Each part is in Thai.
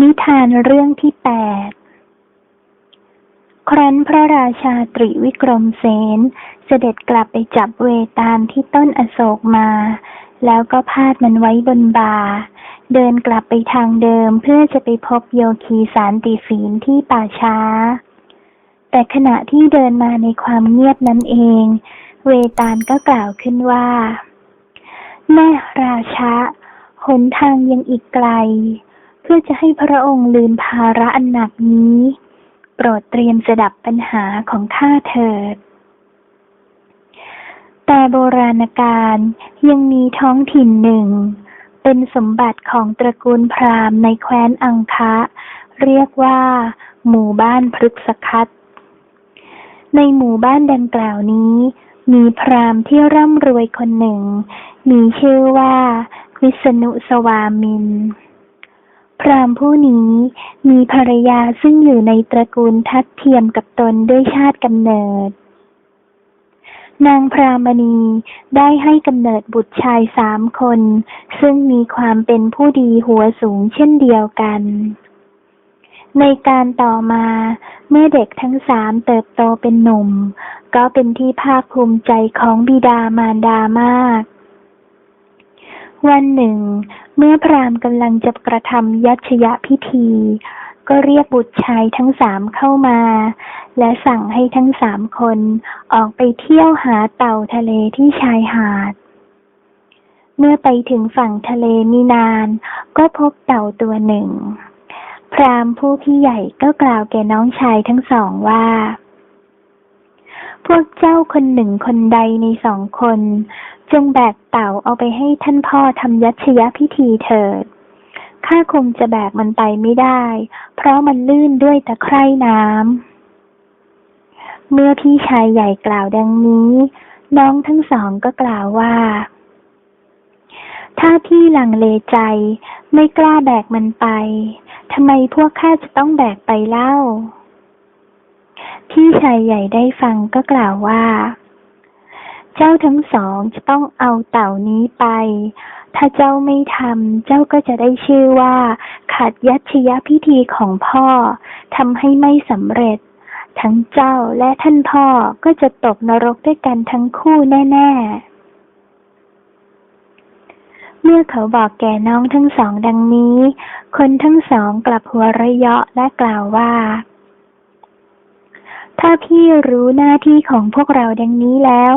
นิทานเรื่องที่แปด ครั้นพระราชาตรีวิกรมเสนเสด็จกลับไปจับเวตาลที่ต้นอโศกมา แล้วก็พาดมันไว้บนบ่าเดินกลับไปทางเดิมเพื่อจะไปพบโยคีสารติศีลที่ป่าช้า แต่ขณะที่เดินมาในความเงียบนั้นเอง เวตาลก็กล่าวขึ้นว่า แม่ราชะหนทางยังอีกไกล พื่อจะให้พระองค์ลืมภาระอันหนักนี้ โปรดเตรียมสดับปัญหาของข้าเถิด แต่โบราณกาลยังมีท้องถิ่นหนึ่ง เป็นสมบัติของตระกูลพราหมณ์ในแคว้นอังคะ เรียกว่า หมู่บ้านพฤกษคัตในหมู่บ้านดังกล่าวนี้ มีพราหมณ์ที่ร่ำรวยคนหนึ่ง มีชื่อว่า วิษณุสวามิน พราหมณ์ผู้นี้มีภรรยาซึ่งอยู่ในตระกูลทัดเทียมกับตนด้วยชาติกำเนิด นางพรามณีได้ให้กำเนิดบุตรชายสามคน ซึ่งมีความเป็นผู้ดีหัวสูงเช่นเดียวกัน ในการต่อมาเมื่อเด็กทั้งสามเติบโตเป็นหนุ่ม ก็เป็นที่ภาคภูมิใจของบิดามารดามากวันหนึ่ง เมื่อพราหมณ์กำลังจะกระทำยัชยพิธี ก็เรียกบุตรชายทั้งสามเข้ามา และสั่งให้ทั้งสามคนออกไปเที่ยวหาเต่าทะเลที่ชายหาด เมื่อไปถึงฝั่งทะเลมินาน ก็พบเต่าตัวหนึ่ง พราหมณ์ผู้พี่ใหญ่ก็กล่าวแก่น้องชายทั้งสองว่าพวกเจ้าคนหนึ่งคนใดในสองคน จงแบกเต่าเอาไปให้ท่านพ่อทำยัชยพิธีเถิด ข้าคงจะแบกมันไปไม่ได้ เพราะมันลื่นด้วยตะไคร่น้ำ เมื่อพี่ชายใหญ่กล่าวดังนี้ น้องทั้งสองก็กล่าวว่า ถ้าพี่ลังเลใจ ไม่กล้าแบกมันไป ทำไมพวกข้าจะต้องแบกไปเล่า พี่ชายใหญ่ได้ฟังก็กล่าวว่า เจ้าทั้งสองจะต้องเอาเต่านี้ไป ถ้าเจ้าไม่ทำเจ้าก็จะได้ชื่อว่า ขัดยัชยพิธีของพ่อทำให้ไม่สำเร็จ ทั้งเจ้าและท่านพ่อก็จะตกนรกด้วยกันทั้งคู่แน่ ๆเมื่อเขาบอกแก่น้องทั้งสองดังนี้ คนทั้งสองกลับหัวเราะยาะและกล่าวว่า ถ้าพี่รู้หน้าที่ของพวกเราดังนี้แล้ว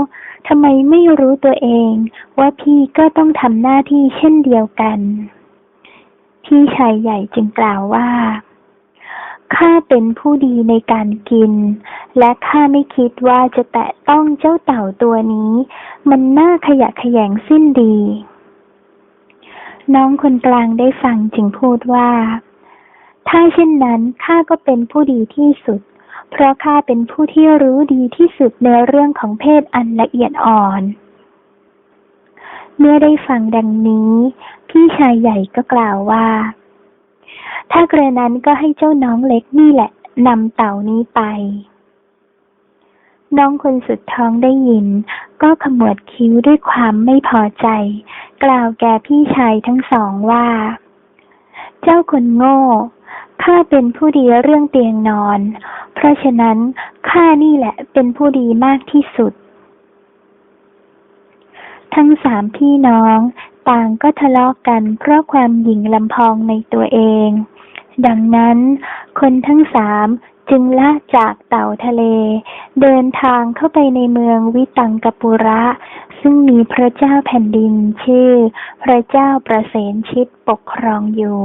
ทำไมไม่รู้ตัวเองว่าพี่ก็ต้องทำหน้าที่เช่นเดียวกัน พี่ชายใหญ่จึงกล่าวว่า ข้าเป็นผู้ดีในการกิน และข้าไม่คิดว่าจะแตะต้องเจ้าเต่าตัวนี้ มันน่าขยะแขยงสิ้นดี น้องคนกลางได้ฟังจึงพูดว่า ถ้าเช่นนั้นข้าก็เป็นผู้ดีที่สุด เพราะข้าเป็นผู้ที่รู้ดีที่สุดในเรื่องของเพศอันละเอียดอ่อน เมื่อได้ฟังดังนี้ พี่ชายใหญ่ก็กล่าวว่า ถ้ากระนั้นก็ให้เจ้าน้องเล็กนี่แหละนำเต่านี้ไป น้องคนสุดท้องได้ยิน ก็ขมวดคิ้วด้วยความไม่พอใจ กล่าวแก่พี่ชายทั้งสองว่า เจ้าคนโง่ ข้าเป็นผู้ดีเรื่องเตียงนอน เพราะฉะนั้นข้านี่แหละเป็นผู้ดีมากที่สุด ทั้งสามพี่น้อง ต่างก็ทะเลาะกกันเพราะความหยิ่งลำพองในตัวเอง ดังนั้น คนทั้งสามจึงละจากเต่าทะเล เดินทางเข้าไปในเมืองวิตังกปุระ ซึ่งมีพระเจ้าแผ่นดินชื่อ พระเจ้าประเสนชิตปกครองอยู่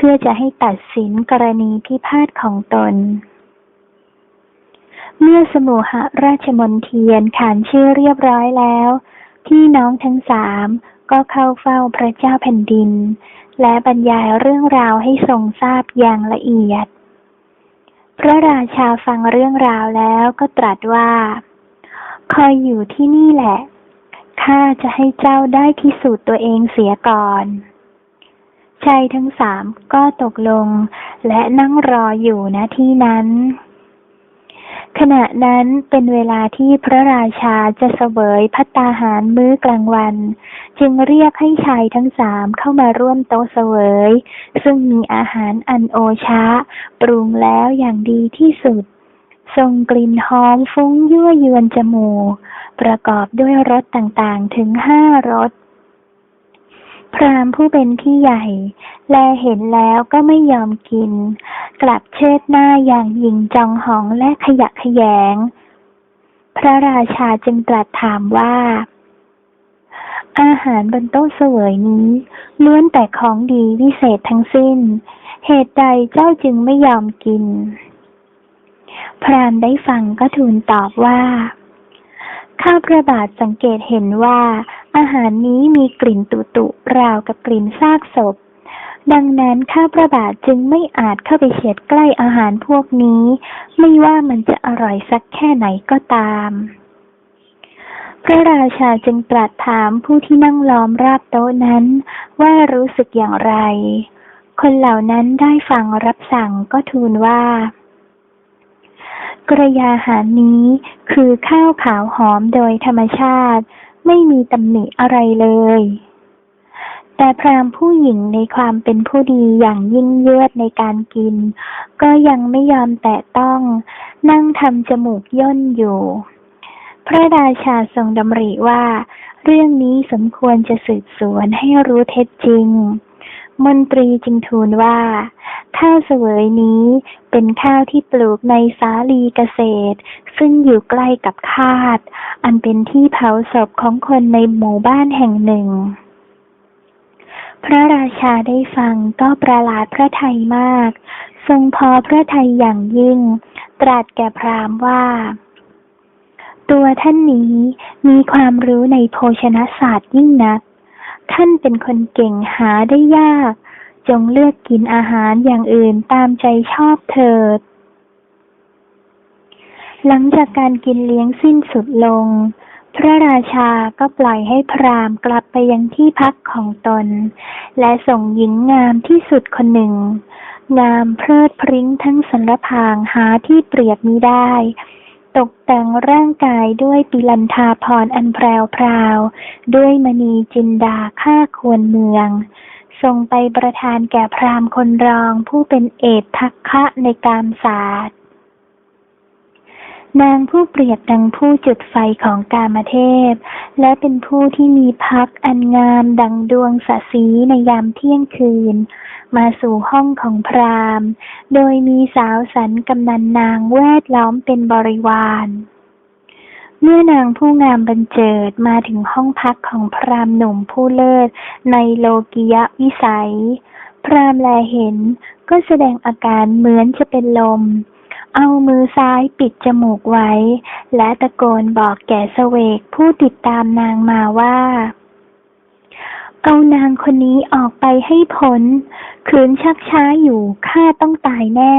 เพื่อจะให้ตัดสินกรณีพิพาทของตน เมื่อสมุหราชมนเทียนขานชื่อเรียบร้อยแล้ว พี่น้องทั้งสามก็เข้าเฝ้าพระเจ้าแผ่นดิน และบรรยายเรื่องราวให้ทรงทราบอย่างละเอียด พระราชาฟังเรื่องราวแล้วก็ตรัสว่า คอยอยู่ที่นี่แหละ ข้าจะให้เจ้าได้พิสูจน์ตัวเองเสียก่อน ชายทั้งสามก็ตกลง และนั่งรออยู่ณที่นั้น ขณะนั้นเป็นเวลาที่พระราชาจะเสวยพัตตาหารมื้อกลางวัน จึงเรียกให้ชายทั้งสามเข้ามาร่วมโต๊ะเสวย ซึ่งมีอาหารอันโอชะ ปรุงแล้วอย่างดีที่สุดทรงกลิ่นหอมฟุ้งยั่วยวนจมูก ประกอบด้วยรสต่างๆถึงห้ารส พราหมณ์ผู้เป็นพี่ใหญ่ แลเห็นแล้วก็ไม่ยอมกิน กลับเชิดหน้าอย่างหยิ่งจองหองและขยะขยง พระราชาจึงตรัสถามว่า อาหารบนโต๊ะเสวยนี้ล้วนแต่ของดีวิเศษทั้งสิ้น เหตุใดเจ้าจึงไม่ยอมกิน พรามได้ฟังก็ทูลตอบว่า ข้าพระบาทสังเกตเห็นว่า อาหารนี้มีกลิ่นตุตุราวกับกลิ่นซากศพ ดังนั้นข้าพระบาทจึงไม่อาจเข้าไปเฉียดใกล้อาหารพวกนี้ ไม่ว่ามันจะอร่อยสักแค่ไหนก็ตาม พระราชาจึงตรัสถามผู้ที่นั่งล้อมราบโต๊ะนั้น ว่ารู้สึกอย่างไร คนเหล่านั้นได้ฟังรับสั่งก็ทูลว่ากระยาหารนี้คือข้าวขาวหอมโดยธรรมชาติ ไม่มีตำหนิอะไรเลย แต่พรามผู้หญิงในความเป็นผู้ดีอย่างยิ่งยวดในการกิน ก็ยังไม่ยอมแตะต้อง นั่งทำจมูกย่นอยู่ พระราชาทรงดำริว่า เรื่องนี้สมควรจะสืบสวนให้รู้เท็จจริง มนตรีจึงทูลว่า ข้าวเสวยนี้เป็นข้าวที่ปลูกในสาลีเกษตร ซึ่งอยู่ใกล้กับคาด อันเป็นที่เผาศพของคนในหมู่บ้านแห่งหนึ่ง พระราชาได้ฟังก็ประหลาดพระทัยมาก ทรงพอพระทัยอย่างยิ่ง ตรัสแก่พราหมณ์ว่า ตัวท่านนี้มีความรู้ในโภชนศาสตร์ยิ่งนัก ท่านเป็นคนเก่งหาได้ยาก จงเลือกกินอาหารอย่างอื่นตามใจชอบเถิด หลังจากการกินเลี้ยงสิ้นสุดลง พระราชาก็ปล่อยให้พราหมณ์กลับไปยังที่พักของตน และส่งหญิงงามที่สุดคนหนึ่ง งามเพลิดพริ้งทั้งสรรพางหาที่เปรียบมิได้ ตกแต่งร่างกายด้วยปิลันทาพรอันแพรวพราว ด้วยมณีจินดาค่าควรเมืองทรงไปประทานแก่พราหมณ์คนรองผู้เป็นเอกทักคะในการศาสตร์ นางผู้เปรียบดังผู้จุดไฟของกามเทพ และเป็นผู้ที่มีพักอันงามดังดวงสสีในยามเที่ยงคืน มาสู่ห้องของพราหมณ์ โดยมีสาวสันกำนันนางแวดล้อมเป็นบริวาร เมื่อนางผู้งามบรรเจิดมาถึงห้องพักของพราหมณ์หนุ่มผู้เลิศในโลกิยะวิสัย พราหมณ์แลเห็นก็แสดงอาการเหมือนจะเป็นลมเอามือซ้ายปิดจมูกไว้ และตะโกนบอกแก่เสวกผู้ติดตามนางมาว่า เอานางคนนี้ออกไปให้พ้นคืนชักช้าอยู่ข้าต้องตายแน่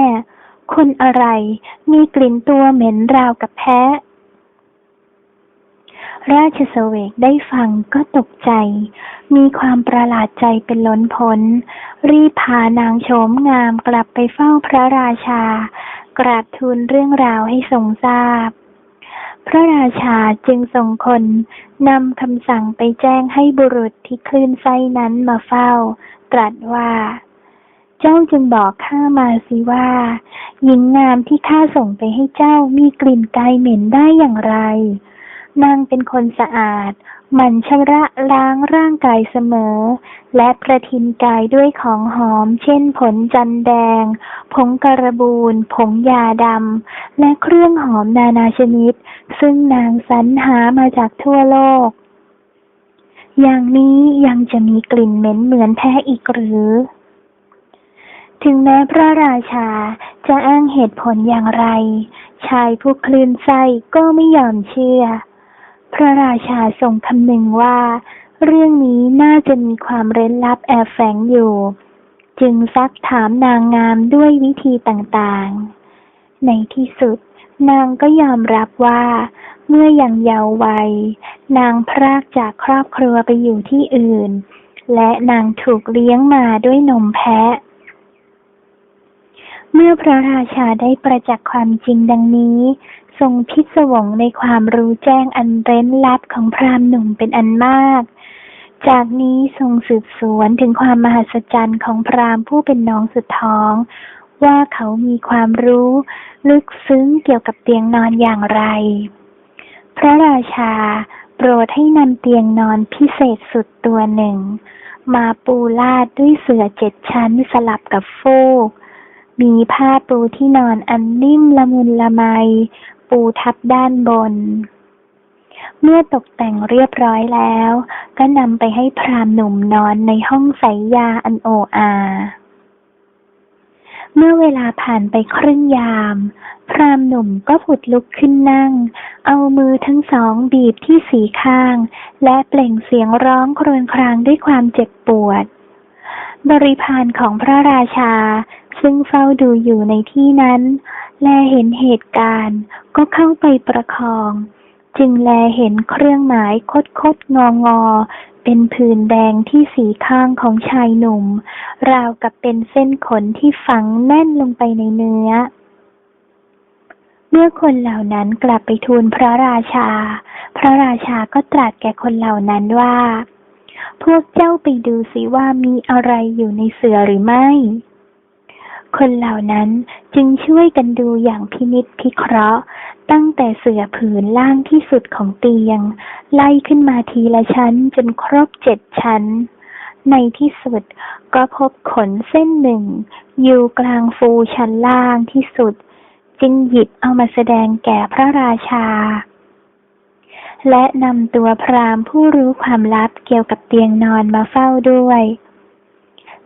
คนอะไรมีกลิ่นตัวเหม็นราวกับแพะ ราชเสวกได้ฟังก็ตกใจ มีความประหลาดใจเป็นล้นพ้น รีพานางโฉมงามกลับไปเฝ้าพระราชา กราบทูลเรื่องราวให้ทรงทราบ พระราชาจึงส่งคนนำคำสั่งไปแจ้งให้บุรุษที่คลื่นไส้นั้นมาเฝ้า ตรัสว่า เจ้าจึงบอกข้ามาสิว่า หญิงงามที่ข้าส่งไปให้เจ้ามีกลิ่นกายเหม็นได้อย่างไร นางเป็นคนสะอาด หมั่นชำระล้างร่างกายเสมอ และประทินกายด้วยของหอม เช่นผลจันแดง ผงกระบูลผงยาดำ และเครื่องหอมนานาชนิด ซึ่งนางสรรหามาจากทั่วโลก อย่างนี้ยังจะมีกลิ่นเหม็นเหมือนแพ้อีกหรือ ถึงแม้พระราชาจะอ้างเหตุผลอย่างไร ชายผู้คลื่นไส้ก็ไม่ยอมเชื่อ พระราชาทรงคำนึงว่า เรื่องนี้น่าจะมีความเร้นลับแอบแฝงอยู่ จึงซักถามนางงามด้วยวิธีต่างๆ ในที่สุดนางก็ยอมรับว่า เมื่อยังเยาว์วัย นางพรากจากครอบครัวไปอยู่ที่อื่น และนางถูกเลี้ยงมาด้วยนมแพะ เมื่อพระราชาได้ประจักษ์ความจริงดังนี้ ทรงพิศวงในความรู้แจ้งอันเร้นลับของพราหมณ์หนุ่มเป็นอันมาก จากนี้ทรงสืบสวนถึงความมหัศจรรย์ของพราหมณ์ผู้เป็นน้องสุดท้อง ว่าเขามีความรู้ ลึกซึ้งเกี่ยวกับเตียงนอนอย่างไร พระราชาโปรดให้นำเตียงนอนพิเศษสุดตัวหนึ่ง มาปูลาดด้วยเสื่อเจ็ดชั้นสลับกับฟูกมีผ้าปูที่นอนอันนิ่มละมุนละไม ปูทับด้านบน เมื่อตกแต่งเรียบร้อยแล้ว ก็นำไปให้พรามหนุ่มนอนในห้องใสยาอันโออาเมื่อเวลาผ่านไปครึ่งยาม พรามหนุ่มก็ผุดลุกขึ้นนั่ง เอามือทั้งสองบีบที่สีข้าง และเปล่งเสียงร้องครวญครางด้วยความเจ็บปวด บริพารของพระราชา ซึ่งเฝ้าดูอยู่ในที่นั้น แลเห็นเหตุการณ์ก็เข้าไปประคอง จึงแลเห็นเครื่องหมายคดคดงองอ เป็นผื่นแดงที่สีข้างของชายหนุ่ม ราวกับเป็นเส้นขนที่ฝังแน่นลงไปในเนื้อ เมื่อคนเหล่านั้นกลับไปทูลพระราชา พระราชาก็ตรัสแก่คนเหล่านั้นว่า พวกเจ้าไปดูสิว่ามีอะไรอยู่ในเสือหรือไม่ คนเหล่านั้นจึงช่วยกันดูอย่างพินิจพิเคราะห์ ตั้งแต่เสื่อผืนล่างที่สุดของเตียง ไล่ขึ้นมาทีละชั้นจนครบเจ็ดชั้น ในที่สุดก็พบขนเส้นหนึ่ง อยู่กลางฟูชั้นล่างที่สุด จึงหยิบเอามาแสดงแก่พระราชา และนำตัวพราหมณ์ผู้รู้ความลับเกี่ยวกับเตียงนอนมาเฝ้าด้วย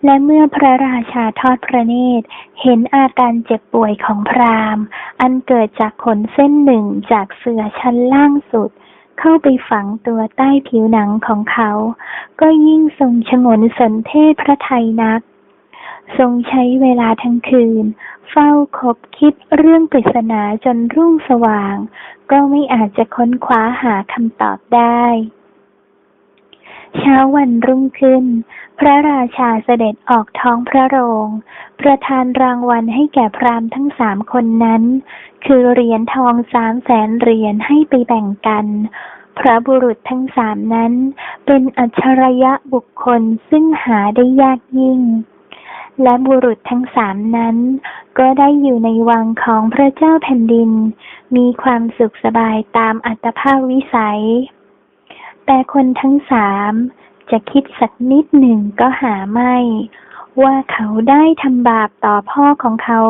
และเมื่อพระราชาทอดพระเนตร เห็นอาการเจ็บป่วยของพราหมณ์ อันเกิดจากขนเส้นหนึ่งจากเสือชั้นล่างสุด เข้าไปฝังตัวใต้ผิวหนังของเขา ก็ยิ่งทรงชงนสนเทศพระไทยนัก ทรงใช้เวลาทั้งคืน เฝ้าคบคิดเรื่องปริศนาจนรุ่งสว่าง ก็ไม่อาจจะค้นคว้าหาคำตอบได้ เช้าวันรุ่งขึ้น พระราชาเสด็จออกท้องพระโรง ประทานรางวัลให้แก่พราหมณ์ทั้งสามคนนั้น คือเหรียญทองสามแสนเหรียญให้ไปแบ่งกัน พระบุรุษทั้งสามนั้น เป็นอัจฉริยะบุคคลซึ่งหาได้ยากยิ่ง และบุรุษทั้งสามนั้น ก็ได้อยู่ในวังของพระเจ้าแผ่นดิน มีความสุขสบายตามอัตภาพวิสัย แต่คนทั้งสามจะคิดสักนิดหนึ่งก็หาไม่ ว่าเขาได้ทำบาปต่อพ่อของเขา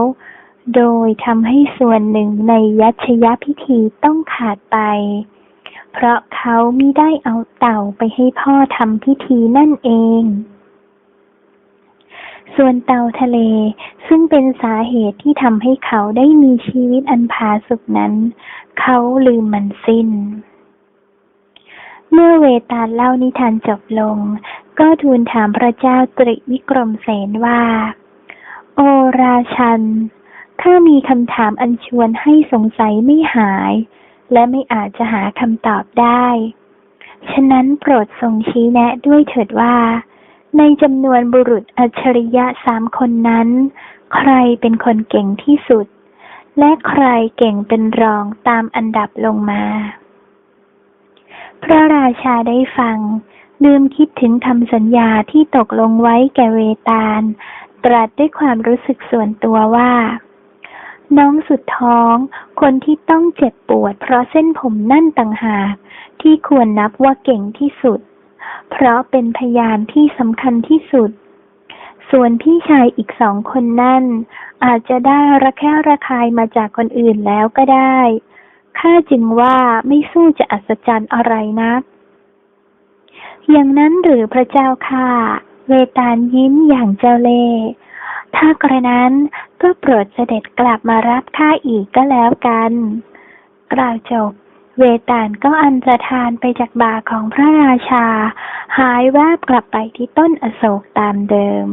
โดยทำให้ส่วนหนึ่งในยัชยพิธีต้องขาดไป เพราะเขามิได้เอาเต่าไปให้พ่อทำพิธีนั่นเอง ส่วนเต่าทะเลซึ่งเป็นสาเหตุที่ทำให้เขาได้มีชีวิตอันผาสุกนั้น เขาลืมมันสิ้น เวตาลเล่านิทานจบลง ก็ทูลถามพระเจ้าตริวิกรมเสนว่า โอราชัน ข้ามีคำถามอันชวนให้สงสัยไม่หาย และไม่อาจจะหาคำตอบได้ ฉะนั้นโปรดทรงชี้แนะด้วยเถิดว่า ในจำนวนบุรุษอัจฉริยะสามคนนั้น ใครเป็นคนเก่งที่สุด และใครเก่งเป็นรองตามอันดับลงมา พระราชาได้ฟัง ลืมคิดถึงคำสัญญาที่ตกลงไว้แก่เวตาล ตรัสด้วยความรู้สึกส่วนตัวว่า น้องสุดท้อง คนที่ต้องเจ็บปวด เพราะเส้นผมนั่นต่างหากที่ควรนับว่าเก่งที่สุด เพราะเป็นพยานที่สำคัญที่สุด ส่วนพี่ชายอีกสองคนนั่น อาจจะได้ระแคะระคายมาจากคนอื่นแล้วก็ได้ ข้าจึงว่าไม่สู้จะอัศจรรย์อะไรนัก อย่างนั้นหรือพระเจ้าค่ะ เวตาลยิ้มอย่างเจ้าเล่ถ้ากระนั้นก็โปรดเสด็จกลับมารับข้าอีกก็แล้วกัน กล่าวจบ เวตาลก็อันตรธานไปจากบ่าของพระราชา หายแวบกลับไปที่ต้นอโศกตามเดิม